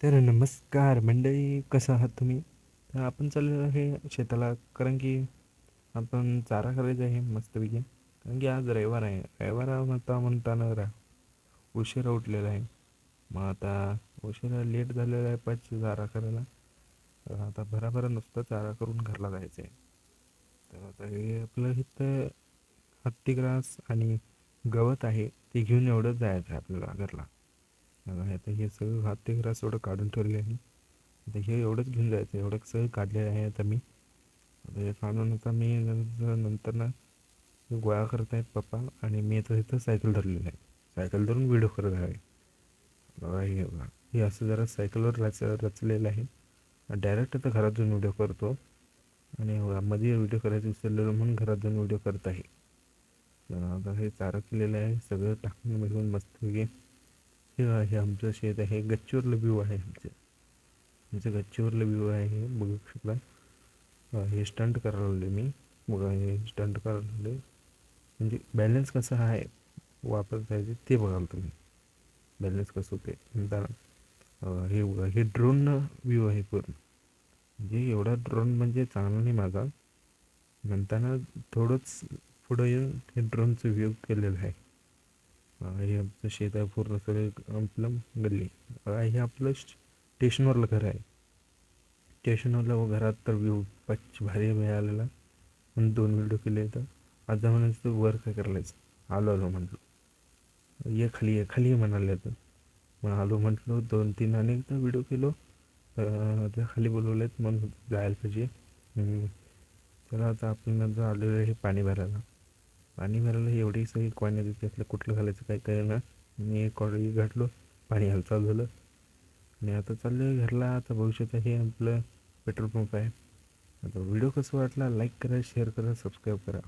तर नमस्कार मंडळी कसं आहात तुम्ही? तर आपण चाललेलो आहे शेताला कारण की आपण चारा करायचा आहे मस्तपैकी कारण की आज रविवार आहे. रविवार म्हणता म्हणताना रा उशिरा उठलेला आहे. मग आता उशिरा लेट झालेला आहे पाच चारा करायला तर आता भराभरा नुसतं चारा करून घरला जायचं आहे. तर आता हे आपलं इथं हत्तीग्रास आणि गवत आहे ते घेऊन एवढंच जायचं आहे आपल्याला घरला. बघा आता हे सगळं हात ते ग्रास एवढं काढून ठेवले आहे आता हे एवढंच घेऊन जायचं एवढं सगळं काढलेलं आहे आता मी. आता हे काढून आता मी नंतर ना गोळा करत आहेत पप्पा आणि मी आता इथं सायकल धरलेलं आहे. सायकल धरून व्हिडिओ करत आहे. बघा हे बघा. हे असं जरा सायकलवर रच रचलेलं आहे. डायरेक्ट आता घरात जाऊन व्हिडिओ करतो. आणि मध्ये व्हिडिओ करायचं विसरलेलो म्हणून घरात जाऊन व्हिडिओ करत आहे. आता हे चारा केलेलं आहे. सगळं टाकून मिळून मस्तपैकी हे आहे आमचं शेत आहे. गच्चीवरलं व्यू आहे आमचं. आमचं गच्चीवरलं व्यू आहे. हे बघू शकला हे स्टंट करायला लागले मी. बघा हे स्टंट करायला लागले म्हणजे बॅलन्स कसं आहे वापरता येते ते बघाल तुम्ही. बॅलन्स कसं होते म्हणताना हे बघा हे ड्रोन व्ह्यू आहे पूर्ण. म्हणजे एवढा ड्रोन म्हणजे चांगला नाही माझा. म्हणताना थोडंच पुढं येऊन हे ड्रोनचं व्ह्यू केलेलं आहे. हे आमचं शेत आहे पूर्ण सगळं आपलं गल्ली. हे आपलं स्टेशनवरलं घर आहे. स्टेशनवरलं घरात तर व्ह्यू पच्च भारी मिळालेला. म्हणून दोन व्हिडिओ केले तर आता म्हणायचं वर काय करायचं? आलो आलो म्हटलं. ये खाली ये खाली म्हणाले तर मग आलो म्हटलं दोन तीन अनेकदा व्हिडिओ केलो. त्या खाली बोलवलेत म्हणून जायला पाहिजे. चला आता आपण जर आलेलं आहे पाणी भरायला. पाणी भरायला एवढी सगळी कॉईन त्यातलं कुठलं घालायचं काय काय ना मी कॉडी घातलो पाणी हालचाल झालं. आणि आता चाललं घरला आता भविष्यात हे आपलं पेट्रोल पंप आहे. आता व्हिडिओ कसं वाटला लाईक करा शेअर करा सबस्क्राईब करा.